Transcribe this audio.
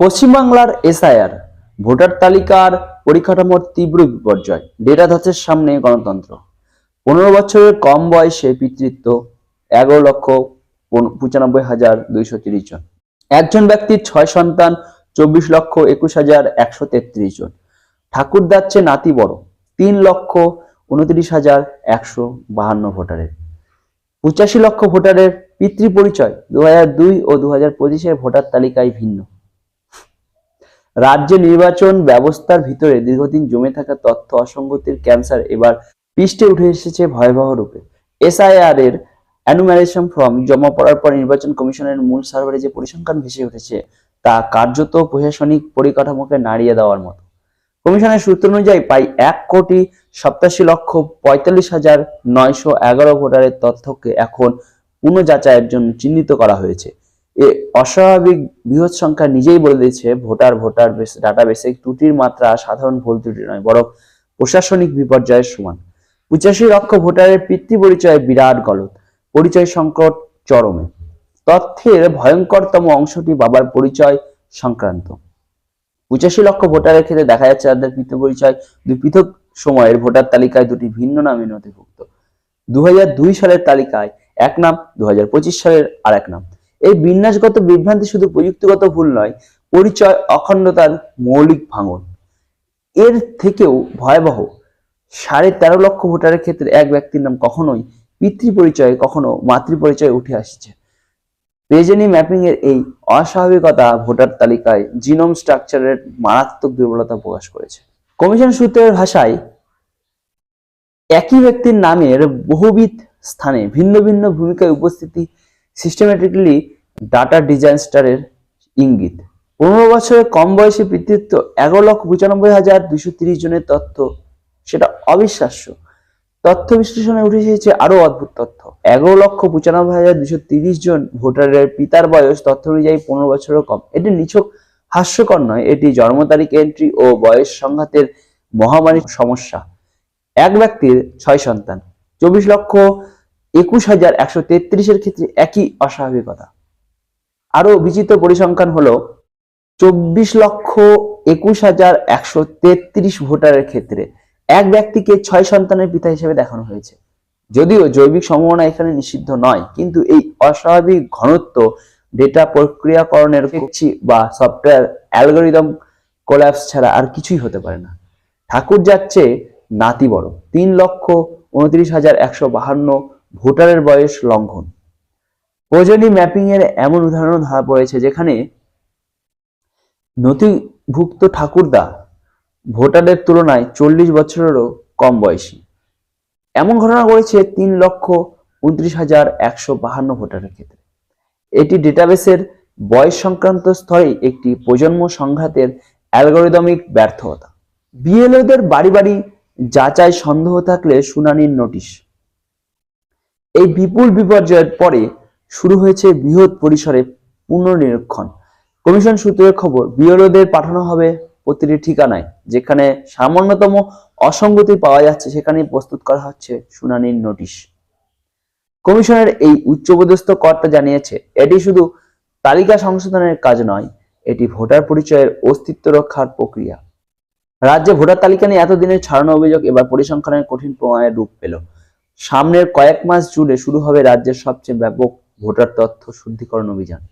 পশ্চিমবাংলার SIR, voter তালিকার পরিকাঠামোর তীব্র বিপর্যয় ডেটা ধাঁচের সামনে গণতন্ত্র। পনেরো বছরের কম বয়সে পিতৃত্ব, এগারো লক্ষ পঁচানব্বই হাজার দুইশো তিরিশ জন। একজন ব্যক্তির ছয় সন্তান, চব্বিশ লক্ষ একুশ হাজার একশো তেত্রিশ জন। ঠাকুর দাচ্ছে নাতি বড়, তিন লক্ষ উনত্রিশ হাজার একশো বাহান্ন ভোটারের। পঁচাশি লক্ষ ভোটারের পিতৃ পরিচয় দু দুই ও দু হাজার পঁচিশের ভোটার তালিকায় ভিন্ন। রাজ্য নির্বাচন ব্যবস্থার ভিতরে দীর্ঘদিন জমে থাকা তথ্য অসঙ্গতির ক্যান্সার এবার পৃষ্ঠে উঠে এসেছে ভয়াবহ রূপে। এসআইআর এর অ্যানুমারেশন ফর্ম জমা পড়ার পর নির্বাচন কমিশনের মূল সার্ভারে যে পরিসংখ্যান ভেসে উঠেছে, তা কার্যত প্রশাসনিক পরিকাঠামোকে নাড়িয়ে দেওয়ার মতো। কমিশনের সূত্র অনুযায়ী প্রায় এক কোটি সপ্তাশি লক্ষ পঁয়তাল্লিশ হাজার নয়শো এগারো ভোটারের তথ্যকে এখন পুনঃ পুনঃযাচাইয়ের জন্য চিহ্নিত করা হয়েছে। অস্বাভাবিক বৃহৎ সংখ্যা নিজেই বলে দিয়েছে ভোটার ভোটার ডাটাবেসে ত্রুটির মাত্রা সাধারণ ভুল ত্রুটি নয়, বরং প্রশাসনিক বিপর্যয়ের সমান। পঁচাশি লক্ষ ভোটারের পিতৃ পরিচয় বিরাট গলত পরিচয় সংকট চরমে। তথ্যের ভয়ঙ্করতম অংশটি বাবার পরিচয় সংক্রান্ত। পঁচাশি লক্ষ ভোটারের ক্ষেত্রে দেখা যাচ্ছে তাদের পিতৃ পরিচয় দুই পৃথক সময়ের ভোটার তালিকায় দুটি ভিন্ন নামে নথিভুক্ত। দুই হাজার দুই সালের তালিকায় এক নাম দু হাজার পঁচিশ সালের আর এক নাম। এই বিন্যাসগত বিভ্রান্তি শুধু প্রযুক্তিগত ভুল নয়, পরিচয়, অখণ্ডতার মৌলিক ভাঙন। এর থেকেও ভয়াবহ, সাড়ে তেরো লক্ষ ভোটারের ক্ষেত্রে এক ব্যক্তির নাম কখনোই পিতৃ পরিচয়ে কখনো মাতৃ পরিচয়ে উঠে আসছে। পেজেনি ম্যাপিং এর এই অস্বাভাবিকতা ভোটার তালিকায় জিনোম স্ট্রাকচারের মারাত্মক দুর্বলতা প্রকাশ করেছে। কমিশন সূত্রের ভাষায়, একই ব্যক্তির নামের বহুবিধ স্থানে ভিন্ন ভিন্ন ভূমিকায় উপস্থিতি সিস্টেমেটিকলি ডাটা ডিজাস্টারের ইঙ্গিত। পনেরো বছরের কম বয়সী পিতৃত্ব এগারো লক্ষ পঁচানব্বই হাজার দুশো তিরিশ জনের তথ্য, সেটা অবিশ্বাস্য। তথ্য বিশ্লেষণে উঠে এসেছে আরও অদ্ভুত তথ্য। এগারো লক্ষ পঁচানব্বই হাজার দুশো তিরিশ জন ভোটারের পিতার বয়স তথ্য অনুযায়ী পনেরো বছরের কম। এটি নিছক, হাস্যকর নয়, এটি জন্ম তারিখ এন্ট্রি ও বয়স সংঘাতের মহামারী সমস্যা। এক ব্যক্তির ছয় সন্তান, চব্বিশ লক্ষ একুশ হাজার একশো তেত্রিশের ক্ষেত্রে একই অস্বাভাবিকতা। আরও বিচিত্র পরিসংখ্যান হলো, চব্বিশ লক্ষ একুশ হাজার একশো তেত্রিশ ভোটারের ক্ষেত্রে এক ব্যক্তিকে ছয় সন্তানের পিতা হিসেবে দেখানো হয়েছে। যদিও জৈবিক সম্ভাবনা এখানে নিষিদ্ধ নয়, কিন্তু এই অস্বাভাবিক ঘনত্ব ডেটা প্রক্রিয়াকরণের বা সফটওয়্যার অ্যালগোরিদম কোল্যাপস ছাড়া আর কিছুই হতে পারে না। ঠাকুর যাচ্ছে নাতি বড় তিন লক্ষ উনত্রিশ হাজার একশো বাহান্ন ভোটারের বয়স লঙ্ঘন। প্রয়োজনী ম্যাপিং এর এমন উদাহরণ ধরা পড়েছে যেখানে নথিভুক্ত ঠাকুরদা ভোটারের তুলনায় চল্লিশ বছরেরও কম বয়সী। এমন ঘটনা ঘটেছে তিন লক্ষ উনত্রিশ হাজার একশো বাহান্ন ভোটারের ক্ষেত্রে। এটি ডেটাবেসের বয়স সংক্রান্ত স্তরে একটি প্রজন্ম সংঘাতের অ্যালগোরিদমিক ব্যর্থতা। বিএলওদের বাড়ি বাড়ি যাচাই সন্দেহ থাকলে শুনানির নোটিশ। এই বিপুল বিপর্যয়ের পরে শুরু হয়েছে বৃহৎ পরিসরে পুনর্নিরীক্ষণ। কমিশন সূত্রের খবর বিএলওদের পাঠানো হবে প্রতিটি ঠিকানায়, যেখানে সামান্যতম অসঙ্গতি পাওয়া যাচ্ছে, সেখানেই প্রস্তুত করা হচ্ছে শুনানির নোটিশ। কমিশনের এই উচ্চপদস্থ কর্তা জানিয়েছে, এটি শুধু তালিকা সংশোধনের কাজ নয়, এটি ভোটার পরিচয়ের অস্তিত্ব রক্ষার প্রক্রিয়া। রাজ্যে ভোটার তালিকা নিয়ে এতদিনের ছাড়ানো অভিযোগ এবার পরিসংখ্যানের কঠিন প্রমাণের রূপ পেল। সামনের কয়েক মাস জুড়ে শুরু হবে রাজ্যের সবচেয়ে ব্যাপক ভোটার তথ্য শুদ্ধিকরণ অভিযান।